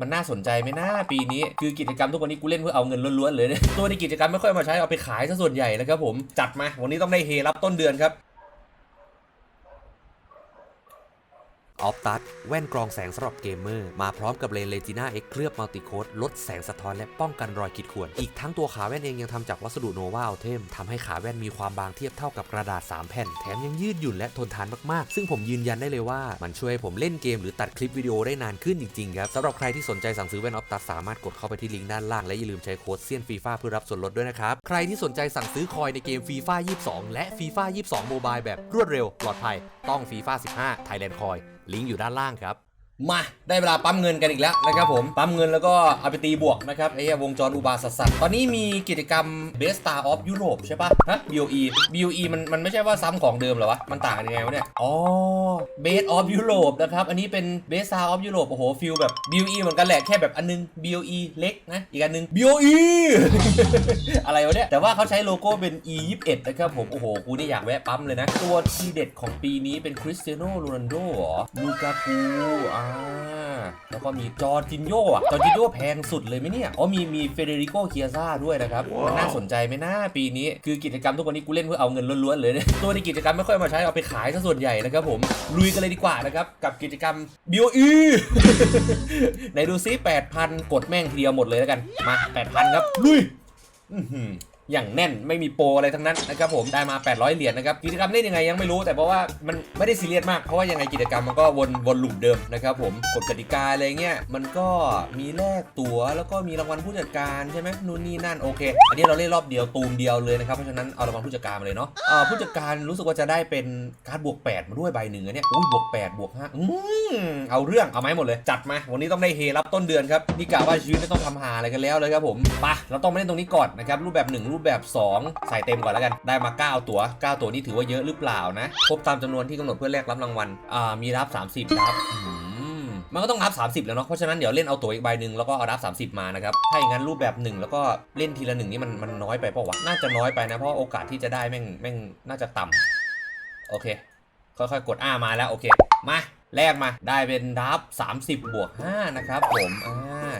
มันน่าสนใจไหมนะปีนี้ คือกิจกรรมทุกวันนี้กูเล่นเพื่อเอาเงินล้วนๆเลยเนี่ยตัวในกิจกรรมไม่ค่อยมาใช้เอาไปขายซะส่วนใหญ่นะครับผมจัดมาวันนี้ต้องได้เฮรับต้นเดือนครับ ออฟตัสแว่นกรองแสงสำหรับเกมเมอร์ มาพร้อมกับเลนเลจิน่าเอ็กเคลือบมัลติโคดลดแสงสะท้อนและป้องกันรอยขีดข่วน อีกทั้งตัวขาแว่นเองยังทำจากวัสดุโนวาอัลเทมทำให้ขาแว่นมีความบางเทียบเท่ากับกระดาษ 3 แผ่น แถมยังยืดหยุ่นและทนทานมาก ๆ ซึ่งผมยืนยันได้เลยว่า มันช่วยให้ผมเล่นเกมหรือตัดคลิปวิดีโอได้นานขึ้นจริง ๆ ครับสำหรับใครที่สนใจสั่งซื้อแว่นออฟตัสสามารถกดเข้าไปที่ลิงก์ด้านล่างและอย่าลืมใช้โค้ดเซียนฟีฟ่าเพื่อรับส่วนลดด้วยนะครับใครที่สนใจสั่งซื้อคอยในเกมฟีฟ่า22 และฟีฟ่า22โมบายแบบรวดเร็วปลอดภัยต้องฟีฟ่า15 Thailand Coin ลิงก์อยู่ด้านล่างครับ มาได้เวลาปั๊มเงินกันอีกแล้วนะครับผมปั๊มเงินแล้วก็เอาไปตีบวกนะครับไอ้เหี้ยวงจรอุบาสสัตว์ตอนนี้มีกิจกรรม Best Star of Europe ใช่ปะฮะ BOE BOE มันมันไม่ใช่ว่าซ้ำของเดิมหรอวะ มันต่างกันยังไงวะเนี่ย อ๋อ Best of Europe นะครับ อันนี้เป็น Best Star of Europe โอ้โหฟิลแบบ BOE เหมือนกันแหละแค่แบบอันนึง BOE เล็กนะ อีกอันนึง BOE อะไรวะเนี่ย แต่ว่าเขาใช้โลโก้เป็น E21 นะครับผมโอ้โหกูนี่อยากแวะปั๊มเลยนะ ตัวทีเด็ดของปีนี้เป็นคริสเตียโนโรนัลโดหรอลูกากูอ่าแล้วก็มีจอร์จินโยอะ จอร์จินโยแพงสุดเลยไหมเนี่ย อ๋อมีมีเฟเดริโกเคียซ่าด้วยนะครับ มันน่าสนใจไหมนะปีนี้ คือกิจกรรมทุกวันนี้กูเล่นเพื่อเอาเงินล้วนๆเลยเนี่ยตัวในกิจกรรมไม่ค่อยมาใช้เอาไปขายซะส่วนใหญ่นะครับผม ลุยกันเลยดีกว่านะครับ กับกิจกรรม BOE ไหนดูซิ 8,000 กดแม่งทีเดียวหมดเลยแล้วกัน มา 8,000 ครับ ลุย อย่างแน่นไม่มีโปรอะไรทั้งนั้นนะครับผมได้มา 800 เหรียญนะครับกิจกรรมเล่นยังไงยังไม่รู้ แต่เพราะว่ามันไม่ได้ซีเรียสมากเพราะว่ายังไงกิจกรรมมันก็วนวนลูปเดิมนะครับผมกฎกติกาอะไรเงี้ยมันก็มีแลกตั๋วแล้วก็มีรางวัลผู้จัดการใช่ไหมนู่นนี่นั่นโอเค อันนี้เราเล่นรอบเดียวตูมเดียวเลยนะครับเพราะฉะนั้นเอารางวัลผู้จัดการมาเลยเนาะผู้จัดการรู้สึกว่าจะได้เป็นการ์ดบวก 8 มาด้วยใบหนึ่งอเนี่ยอุ้ยบวก8บวก5อืมเอาเรื่องเอาไหมหมดเลยจัดมาวันนี้ต้องได้เฮรับต้นเดือนครับนี่กะว่าชีวิตไม่ต้องทำหาอะไรกันแล้วเลยครับผมไปเราต้องมาเล่นตรงนี้ก่อนนะครับรูปแบบ1รูปปแบบ 2 ใส่เต็มก่อนแล้วกัน ได้มา 9 ตัว 9 ตัวนี่ถือว่าเยอะหรือเปล่านะ ครบตามจำนวนที่กำหนดเพื่อแลกรับรางวัล อ่า มีรับ 30 รับมมันก็ต้องรับ 30 แล้วเนาะ เพราะฉะนั้นเดี๋ยวเล่นเอาตัวอีกใบหนึ่งแล้วก็เอารับ 30 มานะครับ ถ้าอย่างนั้นรูปแบบหนึ่งแล้วก็เล่นทีละหนึ่งนี่มันมันน้อยไปเปล่าวะ น่าจะน้อยไปนะ เพราะโอกาสที่จะได้แม่งแม่งน่าจะต่ำโอเค ค่อยๆ กดอ้ามาแล้วโอเค มาแลกมาได้เป็นดับ 30 บวก 5 นะครับผม อ่า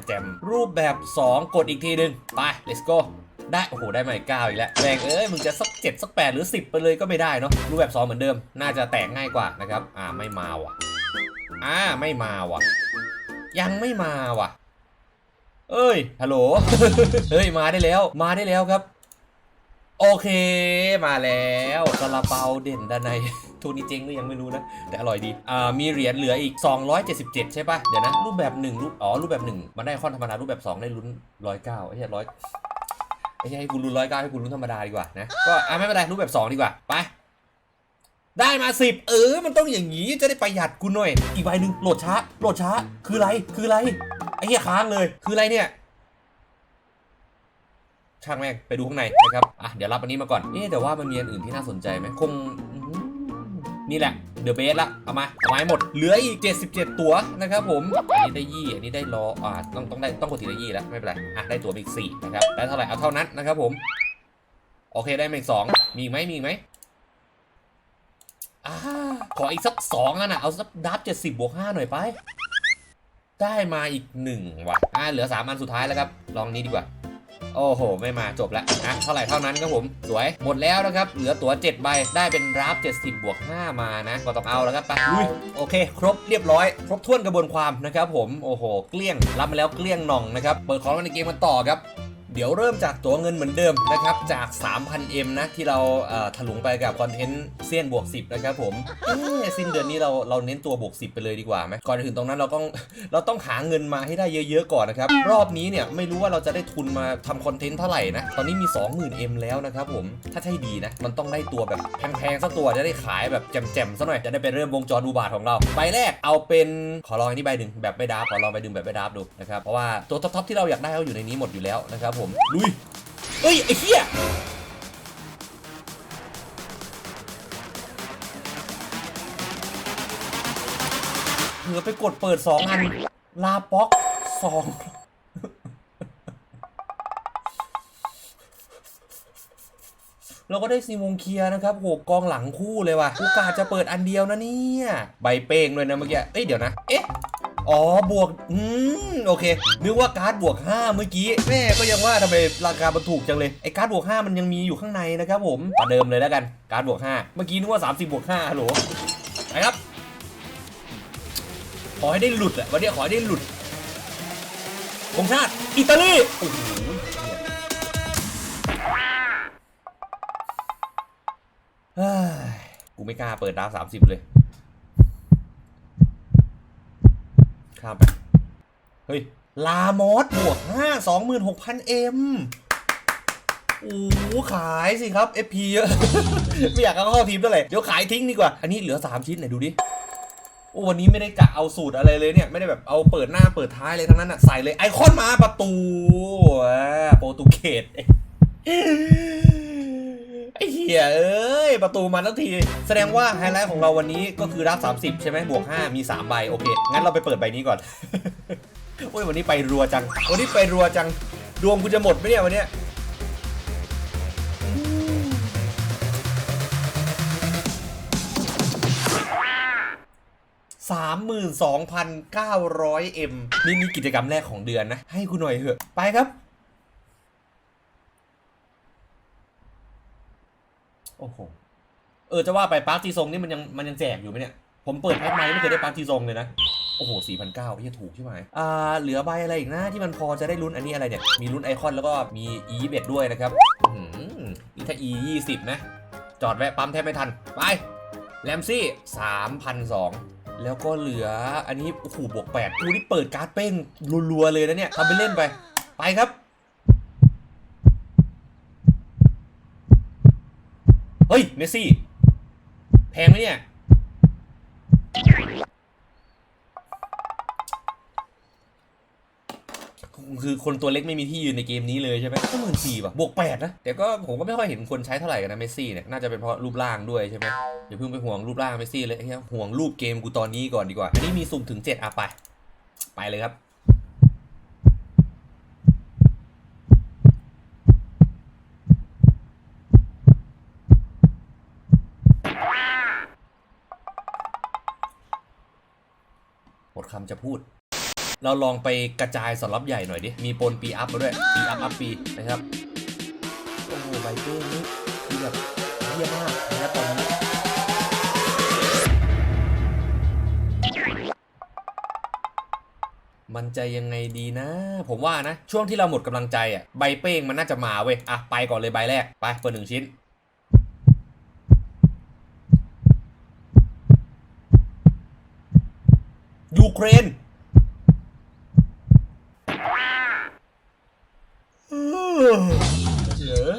แจมรูปแบบ 2 กดอีกทีหนึ่งไป let's go ได้โอ้โหได้มาอีกเก้าอีกแล้วแรงเอ้ยมึงจะสัก7สัก8หรือ10ไปเลยก็ไม่ได้เนาะรูปแบบ2เหมือนเดิม น่าจะแตกง่ายกว่านะครับอ่าไม่มาว่ะอ่าไม่มาว่ะ ยังไม่มาว่ะ เอ้ยฮัลโหลเฮ้ยมาได้แล้ว มาได้แล้วครับโอเคมาแล้วซาลาเปาเด่นด้านในทูนี้เจ๊งก็ยังไม่รู้นะ แต่อร่อยดีอ่ามีเหรียญเหลืออีก 277 ใช่ปะเดี๋ยวนะ รูปแบบ 1 รูป อ๋อ รูปแบบ 1 มันได้ข้อธรรมดารูปแบบ 2 ได้ลุ้น 109ไอ้เหี้ยร้อย ไอ้เหี้ยให้กูลุ้น109ให้กูลุ้นธรรมดาดีกว่านะ ก็อะไม่เป็นไรรูปแบบสองดีกว่า ไป ได้มาสิบเออ มันต้องอย่างนี้จะได้ประหยัดกูหน่อย อีกใบหนึ่งโหลดช้า โหลดช้า คืออะไร คืออะไร ไอ้เหี้ยค้างเลย คืออะไรเนี่ยช่างแม่งไปดูข้างในนะครับ อะ เดี๋ยวรับอันนี้มาก่อนเอ๊แต่ว่ามันมีอันอื่นที่น่าสนใจไหมคง นี่แหละเดอะเบสละเอามาเอามาให้หมดเหลืออีก 77 ตัวนะครับผมอันนี้ได้ยี่อันนี้ได้รออ่าต้องต้องได้ต้องกดทีละยี่แล้วไม่เป็นไรอะได้ตัวอีก4นะครับได้เท่าไหร่เอาเท่านั้นนะครับผม โอเคได้มาอีก2มีอีไหมมีไหมอ่าขออีกสักสองอันนะเอาสักดับเจ็ดสิบบวกห้าหน่อยไป ได้มาอีกหนึ่งว่ะอ่าเหลือสามอันสุดท้ายแล้วครับ ลองนี้ดีกว่า โอ้โห ไม่มาจบแล้วอะเท่าไหร่เท่านั้นครับผมสวยหมดแล้วนะครับ เหลือตั๋ว7ใบได้เป็นรับ70บวก5มานะ ก็ต้องเอาแล้วครับไปลุยโอเค ครบเรียบร้อย ครบถ้วนกระบวนความนะครับผมโอ้โหเกลี้ยงรับมาแล้วเกลี้ยงหน่องนะครับเปิดของกันในเกมกันต่อครับ เดี๋ยวเริ่มจากตัวเงินเหมือนเดิมนะครับจาก 3,000M นะที่เราถลุงไปกับคอนเทนต์เซียนบวก 10 นะครับผมเอ๊ะสิ้นเดือนนี้เราเราเน้นตัวบวก 10 ไปเลยดีกว่าไหมก่อนถึงตรงนั้นเราต้องเราต้องหาเงินมาให้ได้เยอะๆก่อนนะครับ รอบนี้เนี่ยไม่รู้ว่าเราจะได้ทุนมาทำคอนเทนต์เท่าไหร่นะตอนนี้มี 20,000M แล้วนะครับผมถ้าใช่ดีนะ มันต้องได้ตัวแบบแพงๆสักตัวจะได้ขายแบบแจ่มๆซะหน่อยจะได้ไปเริ่มวงจรอุบาทของเราใบแรกเอาเป็นขอลองอันนี้ใบหนึ่งแบบไม่ดับขอลองใบหนึ่งแบบไม่ดับดูนะครับเพราะว่าตัวท็อปๆที่เราอยากได้เขาอยู่ในนี้หมดอยู่แล้วนะครับผมลุยเอ้ย ไอ้เหี้ยเผื่อไปกดเปิด2อัน ลาป๊อกสองเราก็ได้ซีมงเคียร์นะครับโหกองหลังคู่เลยว่ะโอกาสจะเปิดอันเดียวนะเนี่ย ใบเป้งเลยนะเมื่อกี้ เอ้ยเดี๋ยวนะ เอ๊ะ อ๋อบวก อืม โอเค นึกว่าการ์ดบวก 5 เมื่อกี้ แม่ก็ยังว่าทำไมราคามันถูกจังเลย ไอ้การ์ดบวก 5 มันยังมีอยู่ข้างในนะครับผมประเดิมเลยแล้วกัน การ์ดบวก 5 เมื่อกี้นึกว่า 30 บวก5ฮัลโหลไปครับ ขอให้ได้หลุดอะวันนี้ขอให้ได้หลุดธงชาติ อิตาลี โอ้โหเฮ้ยกูไม่กล้าเปิดดาวสามสิบเลย ข้ามไปเฮ้ย ลามอสบวก5 26,000เอ็มโอ้ขายสิครับ FP เยอะ ไม่อยากเอาข้าทีมเท่าไหร่เดี๋ยวขายทิ้งดีกว่า อันนี้เหลือ 3 ชิ้นไหนดูดิโอ้วันนี้ไม่ได้กะเอาสูตรอะไรเลยเนี่ย ไม่ได้แบบเอาเปิดหน้าเปิดท้ายเลยทั้งนั้นอะ ใส่เลยไอคอนมาประตูโปรตุเกส ไอ้เหี้ยเอ้ย ประตูมาทั้งที แสดงว่าไฮไลท์ของเราวันนี้ก็คือรับ 30 ใช่ไหมบวก 5 มี 3 ใบ โอเค งั้นเราไปเปิดใบนี้ก่อน โอ้ย วันนี้ไปรัวจัง วันนี้ไปรัวจัง ดวงกูจะหมดไหมเนี่ยวันเนี้ยสามหมื่นสองพันเก้าร้อยเอ็มนี่มีกิจกรรมแรกของเดือนนะ ให้กูหน่อยเถอะ ไปครับ โอ้โห เออจะว่าไปปาร์คจีซงนี่มันยังมันยังแจกอยู่ไหมเนี่ย ผมเปิดแพ็คไม้ไม่เคยได้ปาร์คจีซงเลยนะ โอ้โห4 0 0 9พี่ถูกใช่ไหมอ่า เหลือใบอะไรอีกนะที่มันพอจะได้ลุ้นอันนี้อะไรเนี่ย มีลุ้นไอคอนแล้วก็มี e 2 1ด้วยนะครับอื้อหือนี่ถ้า e 2 0นะ จอดแวะปั๊มแทบไม่ทัน ไปแรมซี่3,002แล้วก็เหลืออันนี้โอ้โหบวก8กูนี่เปิดการ์ดเป้งรัวๆเลยนะเนี่ยทำไปเล่นไป ไปครับ เฮ้ย เมสซี่ แพงไหมเนี่ย คือคนตัวเล็กไม่มีที่ยืนในเกมนี้เลยใช่ไหมก็หมื่นสี่ป่ะ บวกแปดนะ แต่ก็ผมก็ไม่ค่อยเห็นคนใช้เท่าไหร่กันนะเมสซี่เนี่ย น่าจะเป็นเพราะรูปร่างด้วยใช่ไหมอย่าเพิ่งไปห่วงรูปร่างเมสซี่เลยห่วงรูปเกมกูตอนนี้ก่อนดีกว่า อันนี้มีสุ่มถึง7อะไป ไปเลยครับ คำจะพูด เราลองไปกระจายสำรับใหญ่หน่อยดิ มีปนปีอัพมาด้วยปีอัพอัพปีนะครับ โอ้โหไบเป้นี่คือแบบเยี่ยมมากนะครับตอนนี้มันจะยังไงดีนะ ผมว่านะ ช่วงที่เราหมดกำลังใจอะใบเป้งมันน่าจะมาเว้ย อะ ไปก่อนเลยใบแรก ไปเปิดหนึ่งชิ้น ยูเครนเหรอ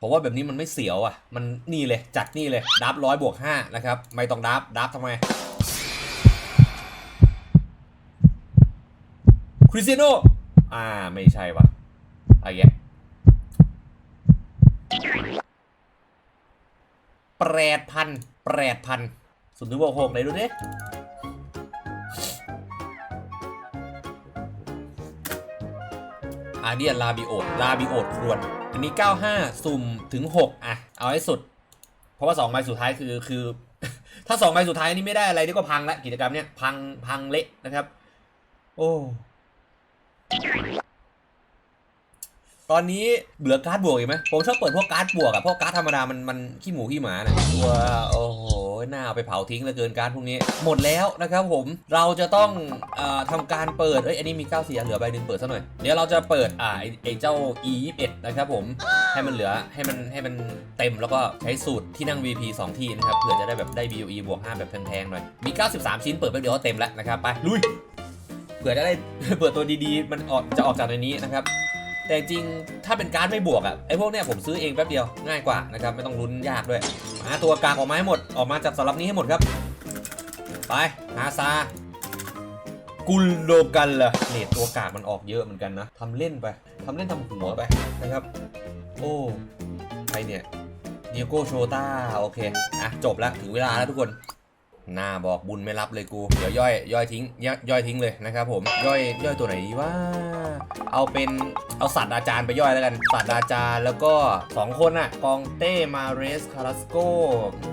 ผมว่าแบบนี้มันไม่เสียวอะ มันนี่เลย จัดนี่เลย ดับร้อยบวกห้านะครับ ไม่ต้องดับ ดับทำไม คริสเตียโน อ่า ไม่ใช่วะอะไรแกแปดพันแปดพันสุดนึกว่าหกไหนดูดิ อาเดียนลาบิโอดลาบิโอดครวน อันนี้ 95 สุ่มถึง 6 อะ เอาให้สุด เพราะว่า 2 ใบสุดท้ายคือคือ ถ้า 2 ใบสุดท้ายนี่ไม่ได้อะไรนี่ก็พังละกิจกรรมเนี้ยพังพังเละนะครับ โอ้ ตอนนี้เบื่อการ์ดบวกอีกไหมผมชอบเปิดพวกการ์ดบวกอะเพราะการ์ดธรรมดามันมันขี้หมูขี้หมาเนี่ยตัวโอ้โหน่าเอาไปเผาทิ้งเหลือเกินการ์ดพวกนี้หมดแล้วนะครับผมเราจะต้องเอ่อทำการเปิดเอ้ยอันนี้มี9เสียเหลือใบหนึ่งเปิดซะหน่อยเดี๋ยวเราจะเปิดอ่าไอ้ไอ้เจ้า e 2 1นะครับผมให้มันเหลือให้มันให้มันเต็มแล้วก็ใช้สูตรที่นั่ง VP 2 ที่นะครับเผื่อจะได้แบบได้ BOE บวก5แบบแพงๆหน่อยมี 93 ชิ้นเปิดไปเดียวก็เต็มแล้วนะครับไปลุยเผื่อจะได้เปิดตัวดีๆ มันออกจะออกจากในนี้นะครับ แต่จริงถ้าเป็นการ์ดไม่บวกอะไอพวกเนี้ยผมซื้อเองแป๊บเดียวง่ายกว่านะครับไม่ต้องลุ้นยากด้วย หาตัวกางออกมาให้หมดออกมาจากสำรับนี้ให้หมดครับ ไปฮาซากุลโดกันล่ะเนตตัวกากมันออกเยอะเหมือนกันนะทำเล่นไปทำเล่นทำหัวไปนะครับ โอ้ใครเนี่ยเดียโกโชตาโอเค อะ จบแล้ว ถึงเวลาแล้วทุกคน หน้าบอกบุญไม่รับเลยกู เดี๋ยวย่อยย่อยทิ้งย่อยย่อยทิ้งเลยนะครับผม ย่อยย่อยตัวไหนดีว่า เอาเป็นเอาสัตว์อาจารย์ไปย่อยแล้วกัน สัตว์อาจารย์แล้วก็ 2 คนอะกองเต้มาเรสคาราสโก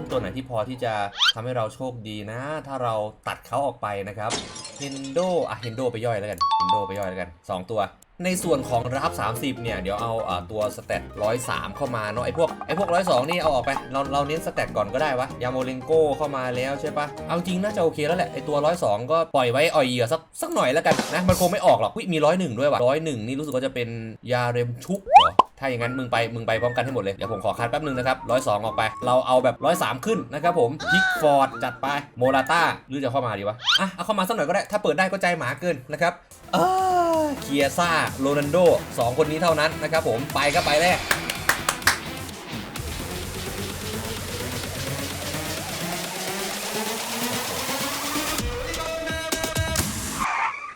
ตัวไหนที่พอที่จะทำให้เราโชคดีนะ ถ้าเราตัดเขาออกไปนะครับเฮนโดอะเฮนโดไปย่อยแล้วกันเฮนโดไปย่อยแล้วกัน 2 ตัว ในส่วนของรับ 30 เนี่ย เดี๋ยวเอาตัวสเตต103เข้ามาเนาะไอพวกไอพวก102นี่เอาออกไป เราเราเน้นสเตตก่อนก็ได้วะ ยาโมเลงโก้เข้ามาแล้วใช่ปะเอาจริงน่าจะโอเคแล้วแหละ ไอตัว102ก็ปล่อยไว้อ่อยเหยื่อสักสักหน่อยแล้วกันนะ มันคงไม่ออกหรอกอุ๊ยมี101ด้วยว่ะ101นี่รู้สึกว่าจะเป็นยาเรมชุกเหรอถ้าอย่างนั้นมึงไปมึงไปพร้อมกันให้หมดเลย เดี๋ยวผมขอคัดแป๊บนึงนะครับร้อยสองออกไป เราเอาแบบร้อยสามขึ้นนะครับผมพิกฟอร์ดจัดไปโมราต้าหรือจะเข้ามาดีวะอะเอาเข้ามาสักหน่อยก็ได้ถ้าเปิดได้ก็ใจหมาเกินนะครับเออ เคียซ่าโรนันโดสองคนนี้เท่านั้นนะครับผมไปก็ไปแรก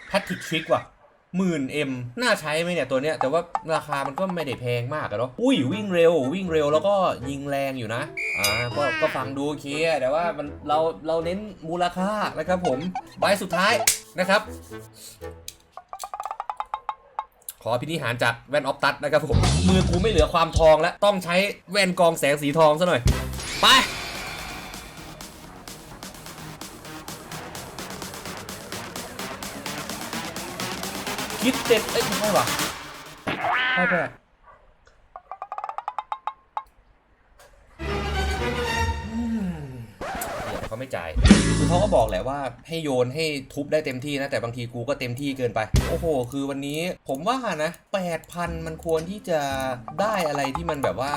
แพทริกทริกว่ะหมื่นเอ็มน่าใช้ไหมเนี่ยตัวเนี้ยแต่ว่าราคามันก็ไม่ได้แพงมากอะเนาะอุ้ยวิ่งเร็ว วิ่งเร็วแล้วก็ยิงแรงอยู่นะอ่าก็ก็ฟังดูโอเคแต่ว่ามันเราเราเน้นมูลค่านะครับผมใบสุดท้ายนะครับ ขอพินิหารจากแว่นออฟตัดนะครับผม มือกูไม่เหลือความทองแล้ว ต้องใช้แว่นกองแสงสีทองซะหน่อย ไป คิดเต็ดเอ้ยไม่ใช่ว่ะใช่แค่ ไม่จ่ายคือเขาก็บอกแหละว่าให้โยนให้ทุบได้เต็มที่นะแต่บางทีกูก็เต็มที่เกินไป โอ้โห คือวันนี้ผมว่านะ8,000 มันควรที่จะได้อะไรที่มันแบบว่า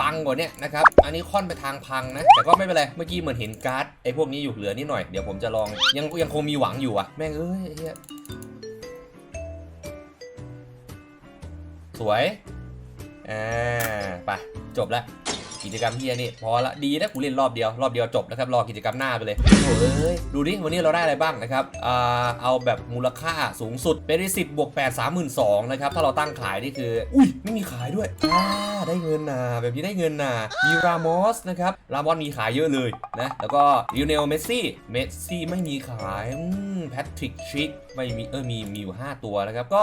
ปังกว่านี้นะครับ อันนี้ค่อนไปทางพังนะ แต่ก็ไม่เป็นไร เมื่อกี้เหมือนเห็นการ์ดไอ้พวกนี้อยู่เหลือนิดหน่อย เดี๋ยวผมจะลองยังยังคงมีหวังอยู่อะแม่งเอ้ยเหี้ยสวย อ่า ไป จบแล้ว กิจกรรมเฮียนี่พอละดีนะกูเล่นรอบเดียวรอบเดียวจบนะครับรอกิจกรรมหน้าไปเลยโอ้เอ้ยดูดิวันนี้เราได้อะไรบ้างนะครับอ่าเอาแบบมูลค่าสูงสุดเป็นสิบบวก8 3 2 0 0 0นสองนะครับถ้าเราตั้งขายนี่คือ อุ้ยไม่มีขายด้วยอ่าได้เงินนะแบบนี้ได้เงินนะมีรามอสนะครับรามอสมีขายเยอะเลยนะแล้วก็ลิโอเนลเมสซี่เมสซี่ไม่มีขายอืมแพทริกชิกไม่มีเออมีมีอยู่5ตัวนะครับก็